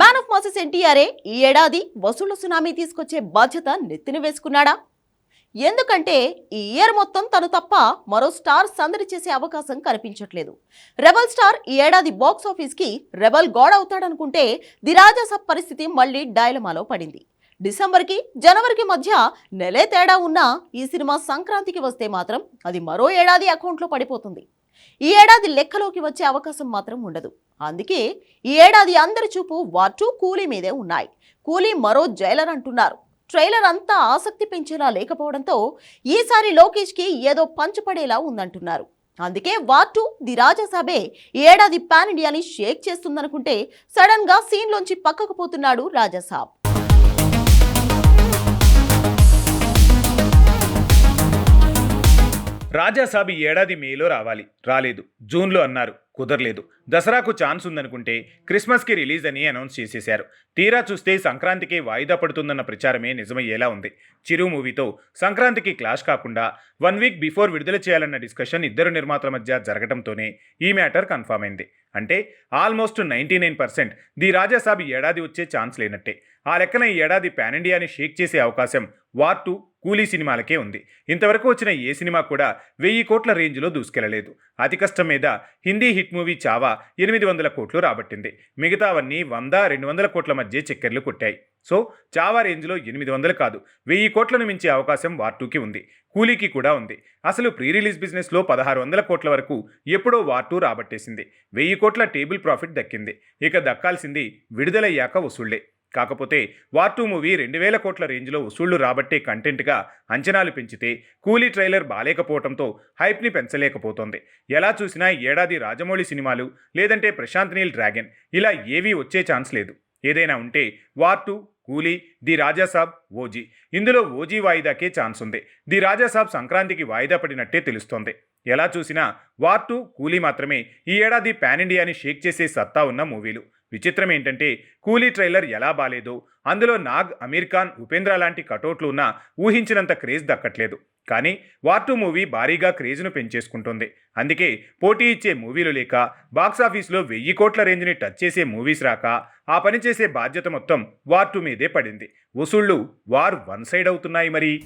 Man of masses ఎన్టీఆర్ఏ ఈ ఏడాది వసూళ్ళ tsunami తీసుకొచ్చే బాధ్యత నెత్తిన వేసుకున్నాడా? ఎందుకంటే ఈ ఇయర్ మొత్తం తను తప్ప మరో స్టార్ సందడి చేసే అవకాశం కనిపించట్లేదు. రెబల్ స్టార్ ఈ ఏడాది బాక్స్ ఆఫీస్కి రెబల్ గాడ్ అవుతాడనుకుంటే ది పరిస్థితి మళ్ళీ డైలమాలో పడింది. డిసెంబర్కి జనవరికి మధ్య నెలే తేడా ఉన్నా ఈ సినిమా సంక్రాంతికి వస్తే మాత్రం అది మరో ఏడాది అకౌంట్లో పడిపోతుంది. ఈ ఏడాది లెక్కలోకి వచ్చే అవకాశం మాత్రం ఉండదు. అందుకే ఈ ఏడాది అందరి చూపు వాటు కూలీ మీదే ఉన్నాయి. కూలీ మరో జైలర్ అంటున్నారు. ట్రైలర్ అంతా ఆసక్తి పెంచేలా లేకపోవడంతో ఈసారి లోకేష్కి ఏదో పంచపడేలా ఉందంటున్నారు. అందుకే వాటు ది రాజాసాబే ఈ ఏడాది పాన్ ఇండియాని షేక్ చేస్తుందనుకుంటే సడన్గా సీన్లోంచి పక్కకు పోతున్నాడు రాజాసాబ్ రాజాసాబ్ ఈ ఏడాది మేలో రావాలి. రాలేదు. జూన్లో అన్నారు. కుదరలేదు. దసరాకు ఛాన్స్ ఉందనుకుంటే క్రిస్మస్కి రిలీజ్ అని అనౌన్స్ చేసేశారు. తీరా చూస్తే సంక్రాంతికి వాయిదా పడుతుందన్న ప్రచారమే నిజమయ్యేలా ఉంది. చిరు మూవీతో సంక్రాంతికి క్లాష్ కాకుండా వన్ వీక్ బిఫోర్ విడుదల చేయాలన్న డిస్కషన్ ఇద్దరు నిర్మాతల మధ్య జరగడంతోనే ఈ మ్యాటర్ కన్ఫర్మ్ అయింది. అంటే almost ninety nine percent the Raja Saab ఏడాది వచ్చే ఛాన్స్ లేనట్టే. ఆ లెక్కన ఈ ఏడాది పాన్ ఇండియాని షేక్ చేసే అవకాశం వార్ టూ కూలీ సినిమాలకే ఉంది. ఇంతవరకు వచ్చిన ఏ సినిమా కూడా వెయ్యి కోట్ల రేంజ్లో దూసుకెళ్ళలేదు. అతి కష్టం మీద హిందీ హిట్ మూవీ చావా ఎనిమిది వందల కోట్లు రాబట్టింది. మిగతావన్నీ వంద రెండు వందల కోట్ల మధ్య చక్కెర్లు కొట్టాయి. సో చావా రేంజ్లో ఎనిమిది వందలు కాదు వెయ్యి కోట్లను మించే అవకాశం వార్ టూకి ఉంది. కూలీకి కూడా ఉంది. అసలు ప్రీ రిలీజ్ బిజినెస్లో పదహారు వందల కోట్ల వరకు ఎప్పుడో వార్ టూ రాబట్టేసింది. వెయ్యి కోట్ల టేబుల్ ప్రాఫిట్ దక్కింది. ఇక దక్కాల్సింది విడుదలయ్యాక వసూళ్ళే. కాకపోతే వార్ టూ మూవీ రెండు వేల కోట్ల రేంజ్లో వసూళ్ళు రాబట్టే కంటెంట్గా అంచనాలు పెంచితే కూలీ ట్రైలర్ బాలేకపోవడంతో హైప్ని పెంచలేకపోతోంది. ఎలా చూసినా ఏడాది రాజమౌళి సినిమాలు లేదంటే ప్రశాంత్ నీల్ డ్రాగన్ ఇలా ఏవీ వచ్చే ఛాన్స్ లేదు. ఏదైనా ఉంటే వార్ టూ కూలీ ది రాజాసాబ్ ఓజీ. ఇందులో ఓజీ వాయిదాకే ఛాన్స్ ఉంది ది రాజాసాబ్ సంక్రాంతికి వాయిదా పడినట్టే తెలుస్తోంది. ఎలా చూసినా వార్ టూ కూలీ మాత్రమే. ఈ ఏడాది పాన్ ఇండియాని షేక్ చేసే సత్తా ఉన్న మూవీలు. విచిత్రం ఏంటంటే కూలీ ట్రైలర్ ఎలా బాలేదో అందులో నాగ్ అమీర్ ఖాన్ ఉపేంద్ర లాంటి కటౌట్లు ఉన్నా ఊహించినంత క్రేజ్ దక్కట్లేదు. కానీ వార్ టూ మూవీ భారీగా క్రేజ్ను పెంచేసుకుంటుంది. అందుకే పోటీ ఇచ్చే మూవీలు లేక బాక్సాఫీస్లో వెయ్యి కోట్ల రేంజ్ని టచ్ చేసే మూవీస్ రాక ఆ పని చేసే బాధ్యత మొత్తం వార్ టూ మీదే పడింది. వసూళ్ళు వార్ వన్ సైడ్ అవుతున్నాయి మరి.